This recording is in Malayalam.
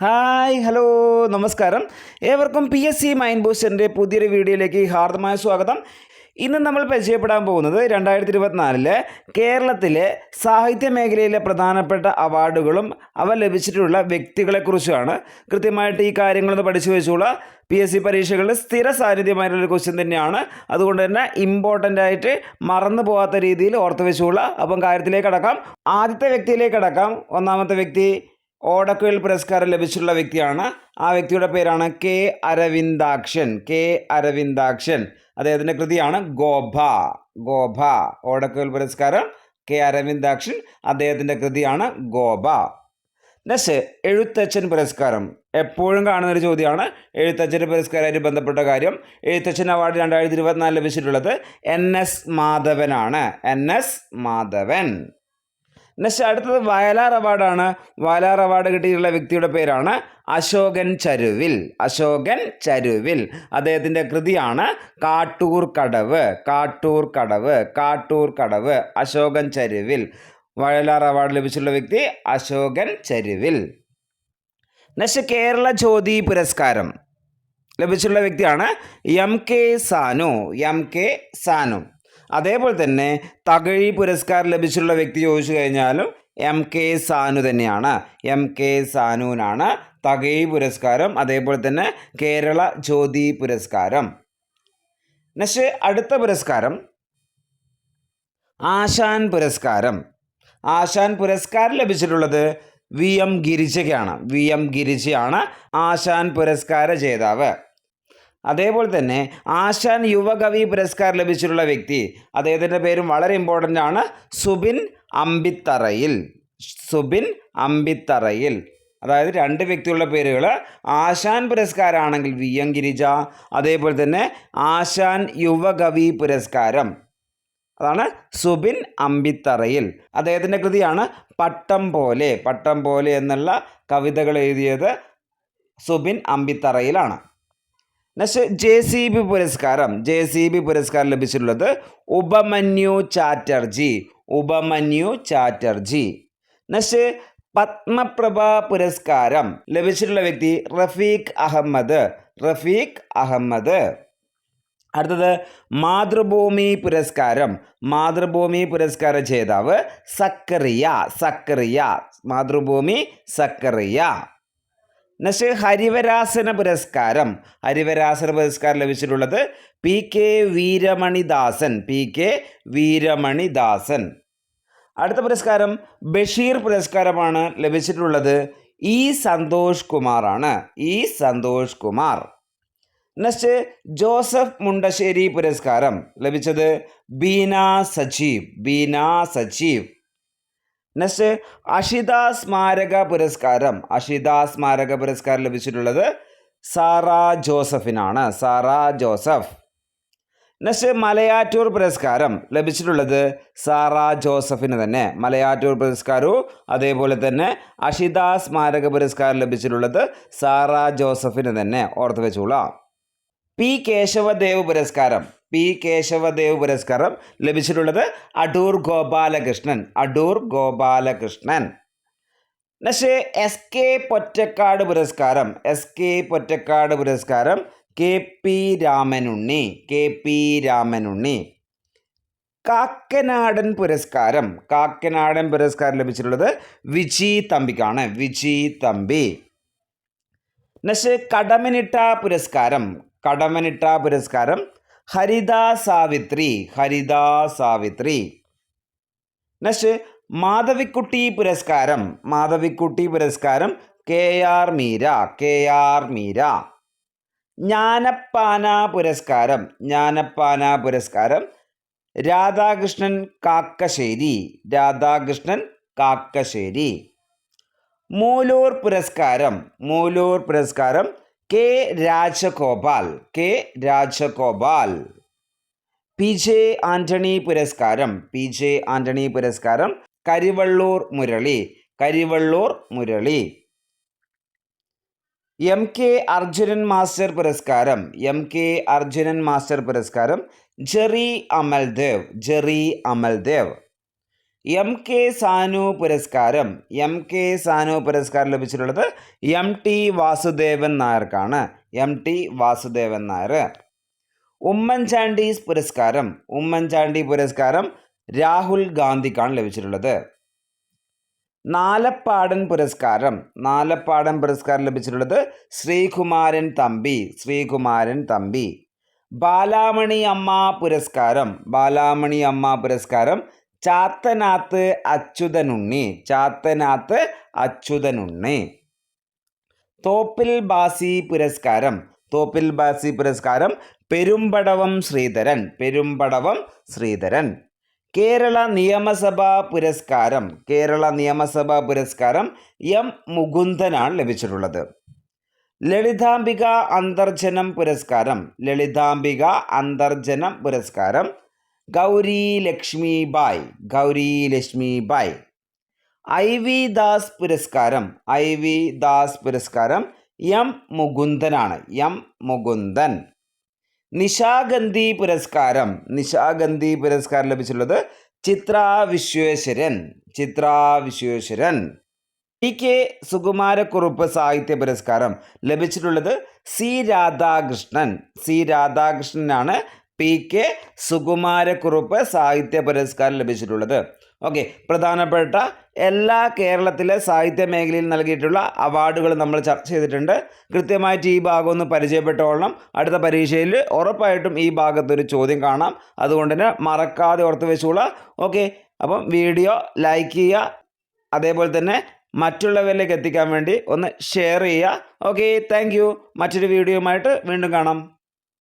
ഹായ് ഹലോ നമസ്കാരം. ഏവർക്കും പി എസ് സി മൈൻഡ് ബൂസ്റ്ററിന്റെ പുതിയൊരു വീഡിയോയിലേക്ക് ഹാർദമായ സ്വാഗതം. ഇന്ന് നമ്മൾ പരിചയപ്പെടാൻ പോകുന്നത് രണ്ടായിരത്തി ഇരുപത്തിനാലിലെ കേരളത്തിലെ സാഹിത്യ മേഖലയിലെ പ്രധാനപ്പെട്ട അവാർഡുകളും അവ ലഭിച്ചിട്ടുള്ള വ്യക്തികളെക്കുറിച്ചാണ്. കൃത്യമായിട്ട് ഈ കാര്യങ്ങളൊന്ന് പഠിച്ചു വെച്ചുള്ള പി എസ് സി പരീക്ഷകളിൽ സ്ഥിര സാന്നിധ്യമായിട്ടുള്ള ക്വസ്റ്റ്യൻ തന്നെയാണ്. അതുകൊണ്ട് തന്നെ ഇമ്പോർട്ടന്റ് ആയിട്ട് മറന്നു പോകാത്ത രീതിയിൽ ഓർത്ത് വെച്ചുള്ള അപ്പം കാര്യത്തിലേക്ക് കടക്കാം. ആദ്യത്തെ വ്യക്തിയിലേക്ക് കടക്കാം. ഒന്നാമത്തെ വ്യക്തി ഓടക്കുഴൽ പുരസ്കാരം ലഭിച്ചിട്ടുള്ള വ്യക്തിയാണ്. ആ വ്യക്തിയുടെ പേരാണ് കെ അരവിന്ദാക്ഷൻ. കെ അരവിന്ദാക്ഷൻ. അദ്ദേഹത്തിന്റെ കൃതിയാണ് ഗോഭ. ഗോഭ. ഓടക്കുഴൽ പുരസ്കാരം കെ അരവിന്ദാക്ഷൻ. അദ്ദേഹത്തിന്റെ കൃതിയാണ് ഗോഭ. നെക്സ്റ്റ് എഴുത്തച്ഛൻ പുരസ്കാരം. എപ്പോഴും കാണുന്ന ഒരു ചോദ്യമാണ്. എഴുത്തച്ഛന്റെ പുരസ്കാരമായിട്ട് ബന്ധപ്പെട്ട കാര്യം. എഴുത്തച്ഛൻ അവാർഡ് രണ്ടായിരത്തി ഇരുപത്തിനാല് ലഭിച്ചിട്ടുള്ളത് N S മാധവനാണ്. N S Madhavan. Next അടുത്തത് വയലാർ അവാർഡാണ് വയലാർ അവാർഡ് കിട്ടിയിട്ടുള്ള വ്യക്തിയുടെ പേരാണ് അശോകൻ ചരുവിൽ. അശോകൻ ചരുവിൽ. അദ്ദേഹത്തിന്റെ കൃതിയാണ് കാട്ടൂർ കടവ് കാട്ടൂർ കടവ് കാട്ടൂർ കടവ് അശോകൻ ചരുവിൽ. വയലാർ അവാർഡ് ലഭിച്ചിട്ടുള്ള വ്യക്തി അശോകൻ ചരുവിൽ. നെക്സ്റ്റ് കേരള ജ്യോതി പുരസ്കാരം ലഭിച്ചിട്ടുള്ള വ്യക്തിയാണ് M K Sanu M K Sanu. അതേപോലെ തന്നെ തകഴി പുരസ്കാരം ലഭിച്ചിട്ടുള്ള വ്യക്തി ചോദിച്ചു കഴിഞ്ഞാലും എം കെ സാനു തന്നെയാണ്. എം കെ സാനുവിനാണ് തകഴി പുരസ്കാരം അതേപോലെ തന്നെ കേരള ജ്യോതി പുരസ്കാരം. നെക്സ്റ്റ് അടുത്ത പുരസ്കാരം ആശാൻ പുരസ്കാരം. ആശാൻ പുരസ്കാരം ലഭിച്ചിട്ടുള്ളത് വി എം ഗിരിജയ്ക്കാണ്. വി എം ഗിരിജയാണ് ആശാൻ പുരസ്കാര ജേതാവ്. അതേപോലെ തന്നെ ആശാൻ യുവകവി പുരസ്കാരം ലഭിച്ചിട്ടുള്ള വ്യക്തി അദ്ദേഹത്തിന്റെ പേരും വളരെ ഇമ്പോർട്ടന്റ് ആണ് സുബിൻ അമ്പിത്തറയിൽ. സുബിൻ അമ്പിത്തറയിൽ. അതായത് രണ്ട് വ്യക്തികളുടെ പേരുകൾ ആശാൻ പുരസ്കാരമാണെങ്കിൽ വി എം ഗിരിജ അതേപോലെ തന്നെ ആശാൻ യുവകവി പുരസ്കാരം. അതാണ് സുബിൻ അമ്പിത്തറയിൽ. അദ്ദേഹത്തിന്റെ കൃതിയാണ് പട്ടം പോലെ. പട്ടം പോലെ എന്നുള്ള കവിതകൾ എഴുതിയത് സുബിൻ അമ്പിത്തറയിലാണ്. നെക്സ്റ്റ് ജെ സി ബി പുരസ്കാരം. ജെ സി ബി പുരസ്കാരം ലഭിച്ചിട്ടുള്ളത് ഉപമന്യു ചാറ്റർജി. ഉപമന്യു ചാറ്റർജി. നശ് പത്മപ്രഭ പുരസ്കാരം ലഭിച്ചിട്ടുള്ള വ്യക്തി റഫീഖ് അഹമ്മദ്. റഫീഖ് അഹമ്മദ്. അടുത്തത് മാതൃഭൂമി പുരസ്കാരം. മാതൃഭൂമി പുരസ്കാര ജേതാവ് സക്കറിയ. സക്കറിയ. മാതൃഭൂമി സക്കറിയ. നെക്സ്റ്റ് ഹരിവരാസന പുരസ്കാരം. ഹരിവരാസന പുരസ്കാരം ലഭിച്ചിട്ടുള്ളത് P K Veeramanidasan P K Veeramanidasan. അടുത്ത പുരസ്കാരം ബഷീർ പുരസ്കാരമാണ് ലഭിച്ചിട്ടുള്ളത്. ഇ സന്തോഷ് കുമാറാണ്. ഇ സന്തോഷ് കുമാർ. നെക്സ്റ്റ് ജോസഫ് മുണ്ടശ്ശേരി പുരസ്കാരം ലഭിച്ചത് ബീന സജീവ് ബീന സജീവ്. നെക്സ്റ്റ് അഷിത സ്മാരക പുരസ്കാരം. അഷിത സ്മാരക പുരസ്കാരം ലഭിച്ചിട്ടുള്ളത് സാറ ജോസഫിനാണ്. സാറ ജോസഫ്. നെക്സ്റ്റ് മലയാറ്റൂർ പുരസ്കാരം ലഭിച്ചിട്ടുള്ളത് സാറ ജോസഫിന് തന്നെ. മലയാറ്റൂർ പുരസ്കാരവും അതേപോലെ തന്നെ അഷിത സ്മാരക പുരസ്കാരം ലഭിച്ചിട്ടുള്ളത് സാറ ജോസഫിന് തന്നെ. ഓർത്ത് വെച്ചോളാം. പി കേശവദേവ് പുരസ്കാരം. പി. കേശവദേവ് പുരസ്കാരം ലഭിച്ചിട്ടുള്ളത് Adoor Gopalakrishnan Adoor Gopalakrishnan. Next S K Pottekkatt പുരസ്കാരം എസ് കെ പൊറ്റക്കാട് പുരസ്കാരം K P Ramanunni K P Ramanunni. Kakkanadan പുരസ്കാരം കാക്കനാടൻ പുരസ്കാരം ലഭിച്ചിട്ടുള്ളത് വിജി തമ്പിക്കാണ് വിജി തമ്പി. നെക്സ്റ്റ് കടമനിട്ട പുരസ്കാരം കടമനിട്ട പുരസ്കാരം ഹരിത സാവിത്രി ഹരിദാ സാവിത്രി. നെക്സ്റ്റ് മാധവിക്കുട്ടി പുരസ്കാരം മാധവിക്കുട്ടി പുരസ്കാരം K R Meera K R Meera. Jnanappana പുരസ്കാരം ജ്ഞാനപ്പാന പുരസ്കാരം രാധാകൃഷ്ണൻ കാക്കശ്ശേരി രാധാകൃഷ്ണൻ കാക്കശ്ശേരി. മൂലൂർ പുരസ്കാരം മൂലൂർ പുരസ്കാരം K Rajagopal K Rajagopal. P J Antony പുരസ്കാരം പി ജെ ആന്റണി പുരസ്കാരം Karivellur Murali Karivellur Murali. M K Arjunan master പുരസ്കാരം എം കെ അർജുനൻ മാസ്റ്റർ പുരസ്കാരം ജെറി അമൽദേവ് ജെറി അമൽദേവ്. എം കെ സാനു പുരസ്കാരം. എം കെ സാനു പുരസ്കാരം ലഭിച്ചിട്ടുള്ളത് M T Vasudevan നായർക്കാണ്. M T Vasudevan Nair. Oommen Chandy പുരസ്കാരം. ഉമ്മൻചാണ്ടി പുരസ്കാരം രാഹുൽ ഗാന്ധിക്കാണ് ലഭിച്ചിട്ടുള്ളത്. നാലപ്പാടൻ പുരസ്കാരം. നാലപ്പാടൻ പുരസ്കാരം ലഭിച്ചിട്ടുള്ളത് ശ്രീകുമാരൻ തമ്പി. ശ്രീകുമാരൻ തമ്പി. ബാലാമണി അമ്മ പുരസ്കാരം. ബാലാമണി അമ്മ പുരസ്കാരം ചാത്തനാത്ത് അച്യുതനുണ്ണി ചാത്തനാത്ത് അച്യുതനുണ്ണി. തോപ്പിൽ ബാസി പുരസ്കാരം തോപ്പിൽ ബാസി പുരസ്കാരം പെരുമ്പടവം ശ്രീധരൻ പെരുമ്പടവം ശ്രീധരൻ. കേരള നിയമസഭാ പുരസ്കാരം കേരള നിയമസഭാ പുരസ്കാരം എം മുകുന്ദനാണ് ലഭിച്ചിട്ടുള്ളത്. ലളിതാംബിക അന്തർജനം പുരസ്കാരം ലളിതാംബിക അന്തർജനം പുരസ്കാരം ഗൗരി ലക്ഷ്മി ബായ് ഗൗരി ലക്ഷ്മി ബായ്. ഐ വി ദാസ് പുരസ്കാരം ഐ വി ദാസ് പുരസ്കാരം എം മുകുന്ദനാണ് എം മുകുന്ദൻ. നിശാഗന്ധി പുരസ്കാരം നിശാഗന്ധി പുരസ്കാരം ലഭിച്ചിട്ടുള്ളത് ചിത്ര വിശ്വേശ്വരൻ ചിത്ര വിശ്വേശ്വരൻ. ടി കെ സുകുമാരക്കുറുപ്പ് സാഹിത്യ പുരസ്കാരം ലഭിച്ചിട്ടുള്ളത് സി രാധാകൃഷ്ണൻ സി രാധാകൃഷ്ണനാണ് പി കെ സുകുമാരക്കുറുപ്പ് സാഹിത്യ പുരസ്കാരം ലഭിച്ചിട്ടുള്ളത്. ഓക്കെ പ്രധാനപ്പെട്ട എല്ലാ കേരളത്തിലെ സാഹിത്യ മേഖലയിൽ നൽകിയിട്ടുള്ള അവാർഡുകൾ നമ്മൾ ചർച്ച ചെയ്തിട്ടുണ്ട്. കൃത്യമായിട്ട് ഈ ഭാഗം ഒന്ന് പരിചയപ്പെട്ടോളണം. അടുത്ത പരീക്ഷയിൽ ഉറപ്പായിട്ടും ഈ ഭാഗത്തൊരു ചോദ്യം കാണാം. അതുകൊണ്ട് തന്നെ മറക്കാതെ ഓർത്ത് വെച്ചോളാം ഓക്കെ അപ്പം വീഡിയോ ലൈക്ക് ചെയ്യുക. അതേപോലെ തന്നെ മറ്റുള്ളവരിലേക്ക് എത്തിക്കാൻ വേണ്ടി ഒന്ന് ഷെയർ ചെയ്യുക. ഓക്കെ താങ്ക് മറ്റൊരു വീഡിയോയുമായിട്ട് വീണ്ടും കാണാം.